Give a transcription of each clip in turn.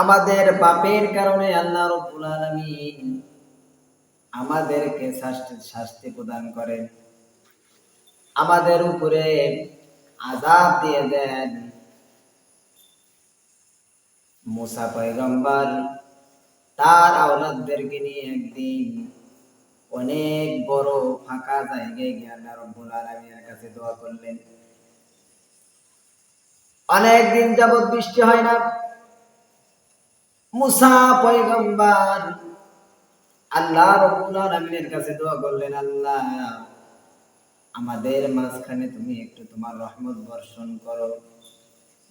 আমাদের পাপের কারণে আল্লাহ রব্বুল আলামিন আমাদেরকে শাস্তি শাস্তি প্রদান করেন। আমাদের উপরে আজাব দিয়ে দেন। মুসা পয়গম্বর তার আওলাদদেরকে নিয়ে একদিন অনেক বড় ফাঁকা জায়গায় গিয়ে আল্লাহ রব্বুল আলামিনের কাছে দোয়া করলেন। অনেক দিন যাবত বৃষ্টি হয় না। মুসা আল্লাহ রব্বুল আলামিনের কাছে দোয়া করলেন, আল্লাহ, আমাদের মাঝখানে তুমি একটু তোমার রহমত বর্ষণ করো।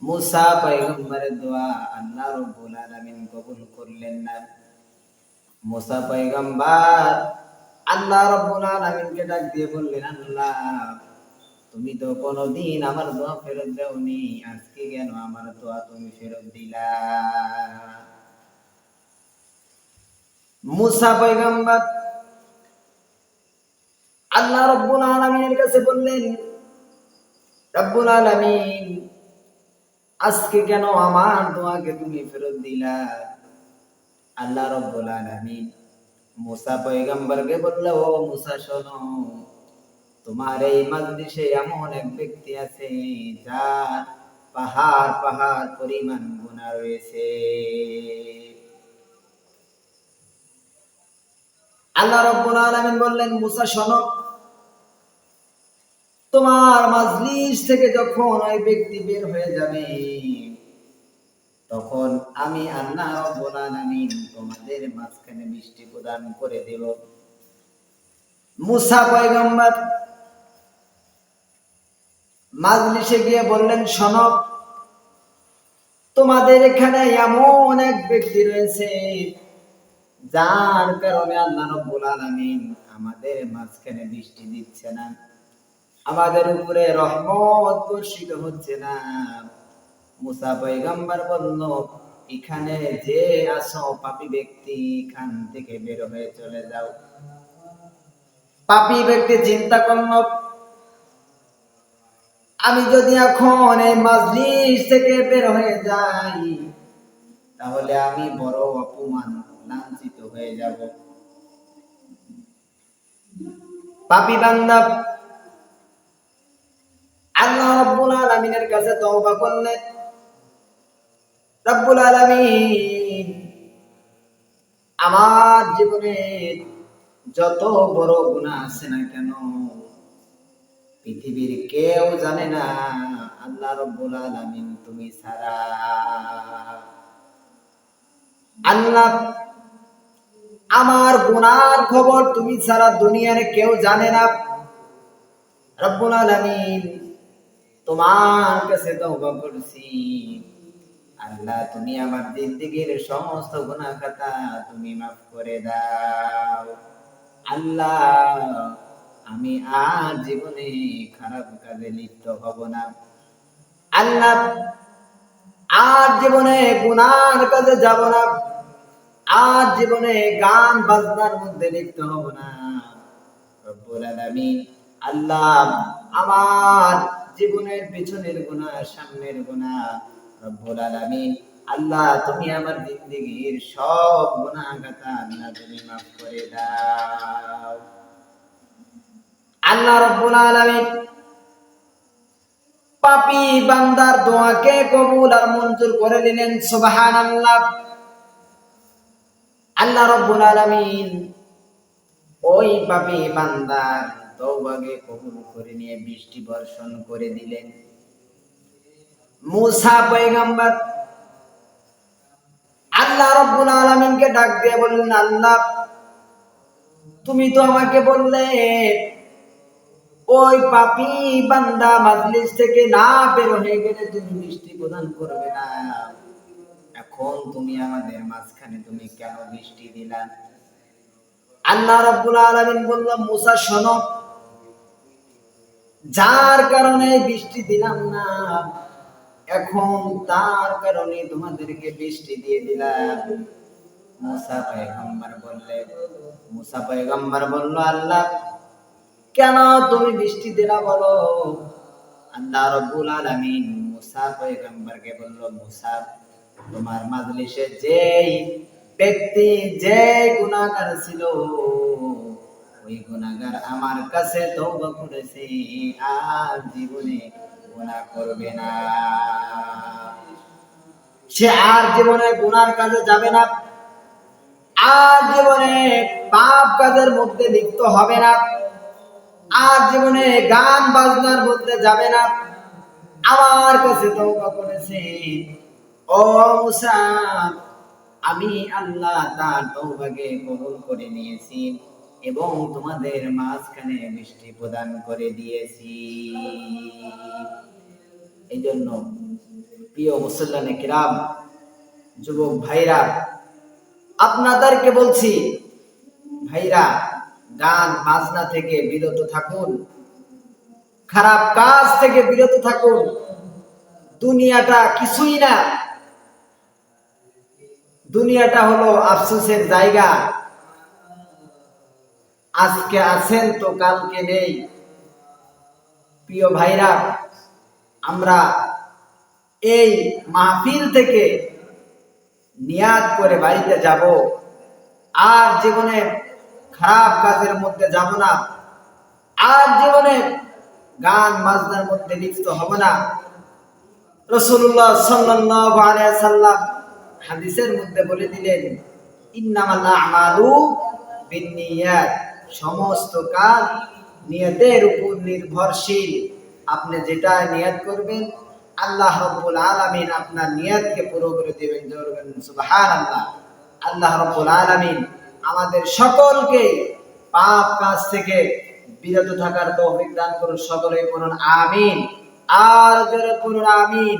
মুসা পয়গম্বরের দোয়া আল্লাহ রব্বুল আলামিন কবুল করলেন না। মুসা পয়গম্বর আল্লাহ রব্বুল আলামিনকে ডাক দিয়ে বললেন, আল্লাহ, তুমি তো কোনোদিন আমার দোয়া ফেরত দাওনি, আজকে কেন আমার দোয়া তুমি ফেরত দিলা? মুসা পয়গম্বর আল্লাহ রব্বুল আলামিনের কাছে বললেন, রব্বুল আলামিন, আজকে কেন আমার দোয়াকে তুমি ফেরত দিলা? আল্লাহ রব্বুল আলামিন মুসা পয়গম্বরকে বলল, ও মুসা, শোনো, তোমার এই মজলিসে এমন এক ব্যক্তি আছে যার পাহাড় পাহাড় পরিমাণ গুণা রয়েছে। আল্লাহ রব্বুল আলামিন বললেন, মুসা, শোনো। তোমার মাজলিস থেকে যখন ওই ব্যক্তি বের হয়ে যাবে, তখন আমি আল্লাহ রব্বুল আলামিন তোমাদের মাঝখানে বৃষ্টি প্রদান করে দেব। মুসা পয়গম্বর মাজলিসে গিয়ে বললেন, শোনো, তোমাদের এখানে এমন এক ব্যক্তি রয়েছে যার কারণে আল্লাহ রব্বুল আলামিন আমাদের মাঝখানে বৃষ্টি দিচ্ছে না। আমাদের উপরে রহমত বর্ষিত হচ্ছে না। মুসা পয়গম্বর বলল, এখানে যে আসো পাপী ব্যক্তি, এখান থেকে বের হয়ে চলে যাও। পাপী ব্যক্তি চিন্তা করল, আমি যদি এখন এই মাজলিস থেকে বের হয়ে যাই, তাহলে আমি বড় অপমান, লাঞ্ছিত হয়ে পাপি বান্দা, আল্লাহ রাব্বুল আলামিনের কাছে তওবা রব্বুল আলামিন আমার জীবনে যত বড় গুনাহ আছে না কেন, পৃথিবীর কেউ জানে না, আল্লাহ রব্বুল আলামিন তুমি ছাড়া। আল্লাহ আমার গুনার খবর তুমি ছাড়া দুনিয়ার কেউ জানে না। রব্বুল আলামিন তোমার কাছে তওবা করছি। আল্লাহ, তুমি আমার সমস্ত গুনাহ তুমি মাফ করে দাও। আল্লাহ, আমি আর জীবনে খারাপ কাজে লিপ্ত হব না। আল্লাহ, আর জীবনে গুনার কাজে যাব না। আর জীবনে গান বাজনার মধ্যে লিপ্ত হব না। রব্বুল আলামিন আল্লাহ আমার জীবনের পিছনের গুনাহ, সামনের গুনাহ। রব্বুল আলামিন আল্লাহ, তুমি আমার জিন্দেগীর সব গুনাহ গাতা আল্লাহ তুমি মাফ করে দাও। আল্লাহ রব্বুল আলামিন পাপী বান্দার দোয়াকে কবুল আর মঞ্জুর করে নিলেন, সুবহানাল্লাহ। আল্লাহ রব্বুল আলামিন ওই পাপী বান্দার তওবাকে কবুল করে নিয়ে বৃষ্টি বর্ষণ করে দিলেন। মুসা পয়গম্বর আল্লাহ রব্বুল আলামিনকে ডাক দিয়ে বললেন, আল্লাহ, তুমি তো আমাকে বললে, ওই পাপি বান্দা মাজলিস থেকে না বের হয়ে গেলে তুমি বৃষ্টি প্রদান করবে না। এখন তুমি আমাদের মাঝখানে তুমি কেন বৃষ্টি দিলা? আল্লাহ রাব্বুল আলামিন বলল, মুসা, শোনো, যার কারণে বৃষ্টি দিলাম না, এখন তার কারণে তোমাদেরকে বৃষ্টি দিয়ে দিলাম। মুসা পয়গম্বর বললে, মুসা পয়গম্বর বলল, আল্লাহ, কেন তুমি বৃষ্টি দিলা বলো? আল্লাহ রব্বুল আলামিন মুসা পয়গম্বরকে বলল, মুসা তোমার মাজলিসে যেই ব্যক্তি যে গুণাগার ছিল, ওই গুণাগার আমার কাছে তওবা করেছে, আর জীবনে গুনাহ করবে না। সে আর জীবনে গুনার কাজে যাবে না, আর জীবনে পাপ কাজের মধ্যে লিপ্ত হবে না, আর জীবনে গান বাজনার মধ্যে যাবে না। আমার কাছে তওবা করেছে ও মুসা, আমি আল্লাহ তার তওবাকে কবুল করে নিয়েছি এবং তোমাদের মাঝখানে বৃষ্টি প্রদান করে দিয়েছি। এই জন্য প্রিয় মুসল্লানে কিরাম, যুবক ভাইরা, আপনাদেরকে বলছি, ভাইরা, গান বাজনা থেকে বিরত থাকুন, খারাপ কাজ থেকে বিরত থাকুন, দুনিয়াটা কিছুই না। দুনিয়াটা হলো আফসোসের জায়গা। আজকে আছেন তো কালকে নেই। প্রিয় ভাইরা, আমরা এই মাহফিল থেকে নিয়াদ করে বাড়িতে যাব। আর জীবনে খারাপ কাজের মধ্যে যাব না। আর জীবনে গান মাজনার মধ্যে লিপ্ত হব না। রসুল্লাহ আলাইহি সাল্লাম হাদিসের মধ্যে বলে দিলেন সমস্ত কাজ নিয়তের উপর নির্ভরশীল। আপনি যেটা নিয়ত করবেন, আল্লাহ রব্বুল আলামিন আপনার নিয়তকে পুরো করে দেবেন জোরবেন সুবহানাল্লাহ। আল্লাহ রব্বুল আলামিন আমাদের সকলকে পাপ কাজ থেকে বিরত থাকার তৌফিক দান করুন, সকলেই করুন আমিন। আর জোরে বলুন, আমিন।